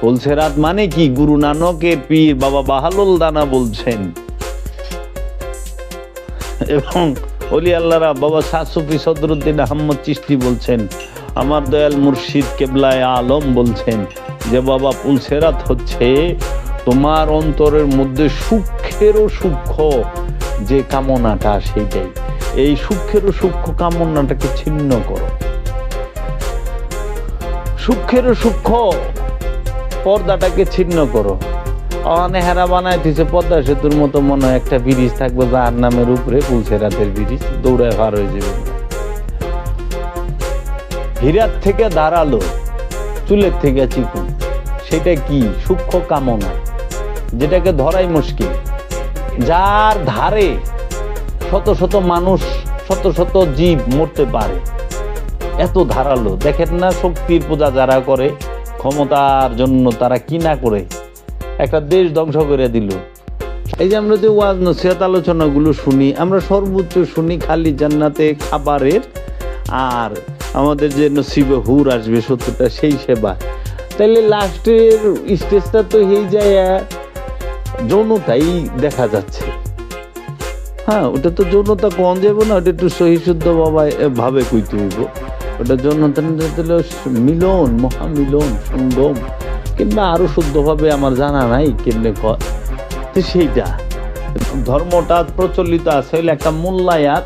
পুলসেরাত মানে কি? গুরু নানকের পীর বাবা বাহালুল দানা বলছেন। এবং অলি আল্লাহরা বাবা শাহসুফি সদরুদ্দিন আহমদ চিস্তি বলছেন, আমার দয়াল মুর্শিদ কেবলায় আলম বলছেন যে, বাবা, পুলসেরাত হচ্ছে তোমার অন্তরের মধ্যে সূক্ষ্মেরও সূক্ষ্ম যে কামনাটা সেইটাই। এই সূক্ষ্মেরও সূক্ষ্ম কামনাটাকে ছিন্ন করো। সূক্ষ্মেরও সূক্ষ্ম পর্দাটাকে ছিন্ন করো। অনেহারা বানায় দিছে, পদ্মা সেতুর মতো মনে হয় একটা ব্রিজ থাকবে, যার নামের উপরে পুলছে রাতের ব্রিজ দৌড়ায় পার হয়ে যাবে। হীরার থেকে দাঁড়াল, চুলের থেকে চিকুন। সেটা কি? সূক্ষ্ম কামনা। যেটাকে ধরাই মুশকিল। যার ধারে শত শত মানুষ, শত শত জীব মরতে পারে। এত ধারালো। দেখেন না শক্তির পূজা যারা করে ক্ষমতার জন্য তারা কি না করে একটা দেশ ধ্বংস করে দিল। এই যে আমরা যে ওয়াজ, নসিহত আলোচনাগুলো শুনি, আমরা সর্বোচ্চ শুনি খালি জান্নাতে খাবারের, আর আমাদের যে নসিবে হুর আসবে সত্যটা সেই সেবা। তাইলে লাস্টের স্টেজটা তো এই যায় যৌনতাই দেখা যাচ্ছে। হ্যাঁ ওটা তো যৌনতা কম যাব না, ওটা একটু সহিশুদ্ধ ভাবে কইতে হইব। ওটা তাহলে মিলন মহামিলন সঙ্গম কিংবা আরও শুদ্ধভাবে আমার জানা নাই কেমনে তো সেইটা। ধর্মটা প্রচলিত আছে, হইলে একটা মূল্যায়াত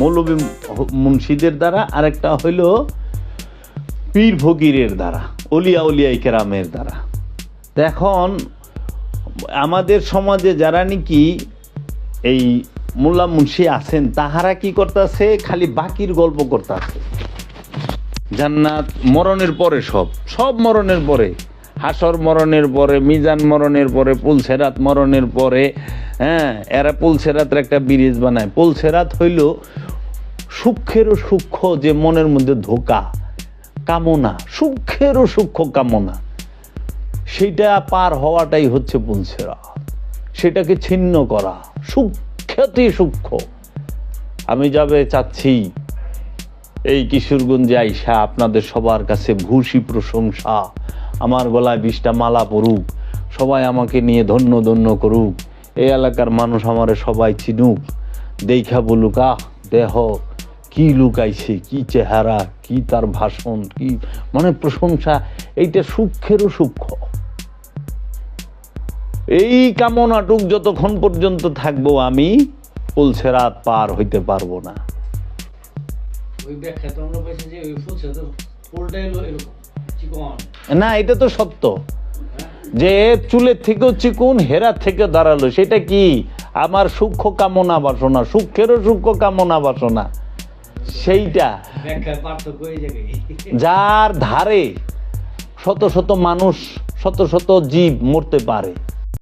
মৌলবী মুন্সিদের দ্বারা, আরেকটা হইল পীর ফকিরের দ্বারা, অলিয়া উলিয়াই কেরামের দ্বারা। এখন আমাদের সমাজে যারা নাকি এই মোল্লা মুন্সি আছেন, তাহারা কি করতেছে? খালি বাকির গল্প করতেছে। জান্নাত মরণের পরে সব সব মরণের পরে। হাসর মরণের পরে, মিজান মরণের পরে, পুলসেরাত মরণের পরে হ্যাঁ এরা পুলসেরাতের একটা ব্রিজ বানায়। পুলসেরাত হইল সূক্ষ্মেরও সূক্ষ্ম যে মনের মধ্যে ধোকা, কামনা সূক্ষ্মেরও সূক্ষ্ম কামনা। সেইটা পার হওয়াটাই হচ্ছে পুলসেরাত। সেটাকে ছিন্ন করা সূক্ষ্মতি সূক্ষ্ম। আমি যাবে চাচ্ছি এই কিশোরগঞ্জে আইসা আপনাদের সবার কাছে ভূষী প্রশংসা। আমার গলায় বিশটা মালা পড়ুক সবাই আমাকে নিয়ে ধন্য ধন্য করুক। এই এলাকার মানুষ আমারে সবাই চিনুক। দেখা বলুক, আহ, দেহ, কি লুকাইছে, কি চেহারা, কি তার ভাষণ, কি মানে প্রশংসা, এইটা সূক্ষ্মেরও সূক্ষ্ম। এই কামনাটুক যতক্ষণ পর্যন্ত থাকব আমি পুলসে রাত পার হইতে পারব না। না এটা তো সত্য। যে চুলের থেকেও চিকুন হেরা থেকে দাঁড়াল সেটা কি? আমার সূক্ষ্ম কামনা বাসনা সূক্ষ্মেরও সূক্ষ্ম কামনা বাসনা সেইটা। যার ধারে শত শত মানুষ শত শত জীব মরতে পারে।